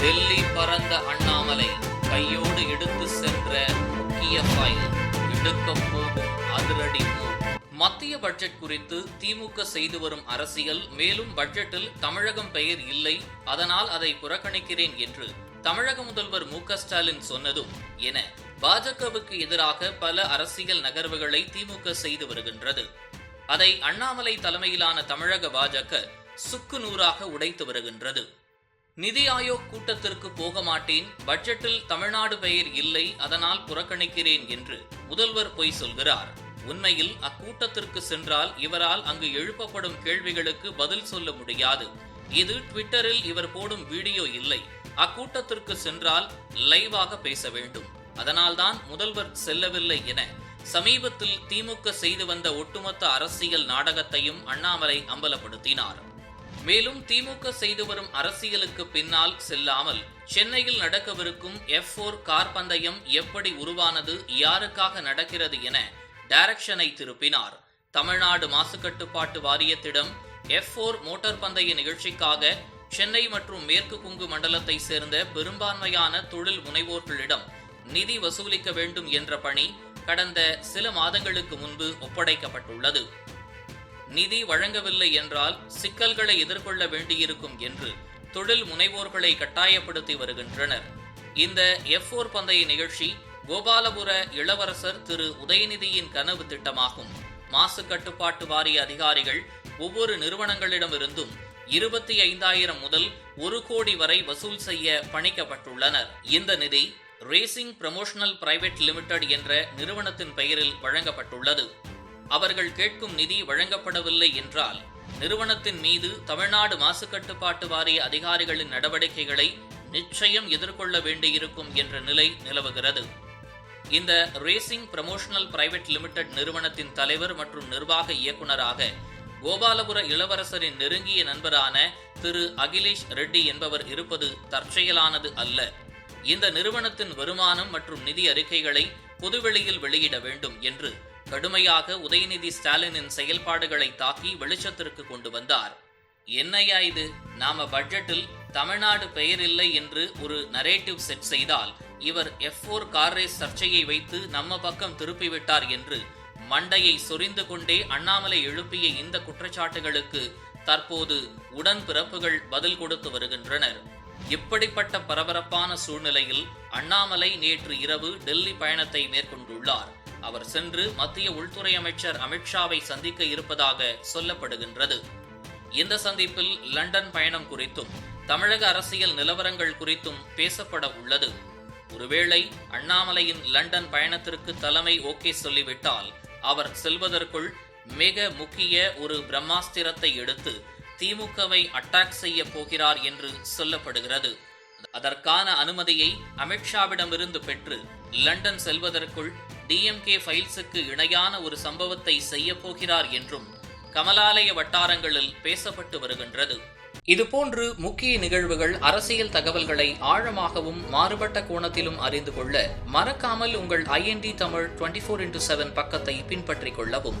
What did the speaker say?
டெல்லி பறந்த அண்ணாமலை கையோடு எடுத்து சென்ற முக்கிய ஃபைல் போகும் அதிரடி மத்திய பட்ஜெட் குறித்து திமுக செய்து வரும் அரசியல் மேலும் பட்ஜெட்டில் தமிழகம் பெயர் இல்லை அதனால் அதை புறக்கணிக்கிறேன் என்று தமிழக முதல்வர் மு ஸ்டாலின் சொன்னதும் என பாஜகவுக்கு எதிராக பல அரசியல் நகர்வுகளை திமுக செய்து வருகின்றது. அதை அண்ணாமலை தலைமையிலான தமிழக பாஜக சுக்கு நூறாக உடைத்து வருகின்றது. நிதி ஆயோக் கூட்டத்திற்கு போக மாட்டேன். பட்ஜெட்டில் தமிழ்நாடு பெயர் இல்லை அதனால் புறக்கணிக்கிறேன் என்று முதல்வர் பொய் சொல்கிறார். உண்மையில் அக்கூட்டத்திற்கு சென்றால் இவரால் அங்கு எழுப்பப்படும் கேள்விகளுக்கு பதில் சொல்ல முடியாது. இது ட்விட்டரில் இவர் போடும் வீடியோ இல்லை. அக்கூட்டத்திற்கு சென்றால் லைவாக பேச வேண்டும். அதனால்தான் முதல்வர் செல்லவில்லை என சமீபத்தில் திமுக செய்து வந்த ஒட்டுமொத்த அரசியல் நாடகத்தையும் அண்ணாமலை அம்பலப்படுத்தினார். மேலும் திமுக செய்து வரும் அரசியலுக்கு பின்னால் செல்லாமல் சென்னையில் நடக்கவிருக்கும் எஃப் போர் கார் பந்தயம் எப்படி உருவானது யாருக்காக நடக்கிறது என டைரக்ஷனை திருப்பினார். தமிழ்நாடு மாசுக்கட்டுப்பாட்டு வாரியத்திடம் எஃப் போர் மோட்டார் பந்தய நிகழ்ச்சிக்காக சென்னை மற்றும் மேற்கு குங்கு மண்டலத்தை சேர்ந்த பெரும்பான்மையான தொழில் முனைவோர்களிடம் நிதி வசூலிக்க வேண்டும் என்ற பணி கடந்த சில மாதங்களுக்கு முன்பு ஒப்படைக்கப்பட்டுள்ளது. நிதி வழங்கவில்லை என்றால் சிக்கல்களை எதிர்கொள்ள வேண்டியிருக்கும் என்று தொழில் முனைவோர்களை கட்டாயப்படுத்தி வருகின்றனர். இந்த எஃப் ஓர் பந்தய நிகழ்ச்சி கோபாலபுர இளவரசர் திரு உதயநிதியின் கனவு திட்டமாகும். மாசு கட்டுப்பாட்டு வாரிய அதிகாரிகள் ஒவ்வொரு நிறுவனங்களிடமிருந்தும் இருபத்தி ஐந்தாயிரம் முதல் ஒரு கோடி வரை வசூல் செய்ய பணிக்கப்பட்டுள்ளனர். இந்த நிதி ரேசிங் ப்ரமோஷனல் பிரைவேட் லிமிடெட் என்ற நிறுவனத்தின் பெயரில் வழங்கப்பட்டுள்ளது. அவர்கள் கேட்கும் நிதி வழங்கப்படவில்லை என்றால் நிறுவனத்தின் மீது தமிழ்நாடு மாசுக்கட்டுப்பாட்டு வாரிய அதிகாரிகளின் நடவடிக்கைகளை நிச்சயம் எதிர்கொள்ள வேண்டியிருக்கும் என்ற நிலை நிலவுகிறது. இந்த ரேசிங் ப்ரமோஷனல் பிரைவேட் லிமிடெட் நிறுவனத்தின் தலைவர் மற்றும் நிர்வாக இயக்குநராக கோபாலபுர இளவரசரின் நெருங்கிய நண்பரான திரு அகிலேஷ் ரெட்டி என்பவர் இருப்பது தற்செயலானது அல்ல. இந்த நிறுவனத்தின் வருமானம் மற்றும் நிதி அறிக்கைகளை பொதுவெளியில் வெளியிட வேண்டும் என்று கடுமையாக உதயநிதி ஸ்டாலினின் செயல்பாடுகளை தாக்கி வெளிச்சத்திற்கு கொண்டு வந்தார். என்னையா இது? நாம பட்ஜெட்டில் தமிழ்நாடு பெயர் இல்லை என்று ஒரு நரேட்டிவ் செட் செய்தால் இவர் எஃப் ஃபோர் கார் ரேஸ் சர்ச்சையை வைத்து நம்ம பக்கம் திருப்பிவிட்டார் என்று மண்டையை சொரிந்து கொண்டே அண்ணாமலை எழுப்பிய இந்த குற்றச்சாட்டுகளுக்கு தற்போது உடன்பிறப்புகள் பதில் கொடுத்து வருகின்றனர். இப்படிப்பட்ட பரபரப்பான சூழ்நிலையில் அண்ணாமலை நேற்று இரவு டெல்லி பயணத்தை மேற்கொண்டுள்ளார். அவர் சென்று மத்திய உள்துறை அமைச்சர் அமித்ஷாவை சந்திக்க இருப்பதாக சொல்லப்படுகின்றது. இந்த சந்திப்பில் லண்டன் பயணம் குறித்தும் தமிழக அரசியல் நிலவரங்கள் குறித்தும் பேசப்பட உள்ளது. ஒருவேளை அண்ணாமலையின் லண்டன் பயணத்திற்கு தலைமை ஓகே சொல்லிவிட்டால் அவர் செல்வதற்குள் மிக முக்கிய ஒரு பிரம்மாஸ்திரத்தை எடுத்து திமுகவை அட்டாக் செய்ய போகிறார் என்று சொல்லப்படுகிறது. அதற்கான அனுமதியை அமித்ஷாவிடமிருந்து பெற்று லண்டன் செல்வதற்குள் டிஎம்கே ஃபைல்ஸுக்கு இணையான ஒரு சம்பவத்தை செய்ய போகிறார் என்றும் கமலாலய வட்டாரங்களில் பேசப்பட்டு வருகின்றது. இதுபோன்று முக்கிய நிகழ்வுகள் அரசியல் தகவல்களை ஆழமாகவும் மாறுபட்ட கோணத்திலும் அறிந்து கொள்ள மறக்காமல் உங்கள் IND Tamil twenty four into seven பக்கத்தை பின்பற்றிக் கொள்ளவும்.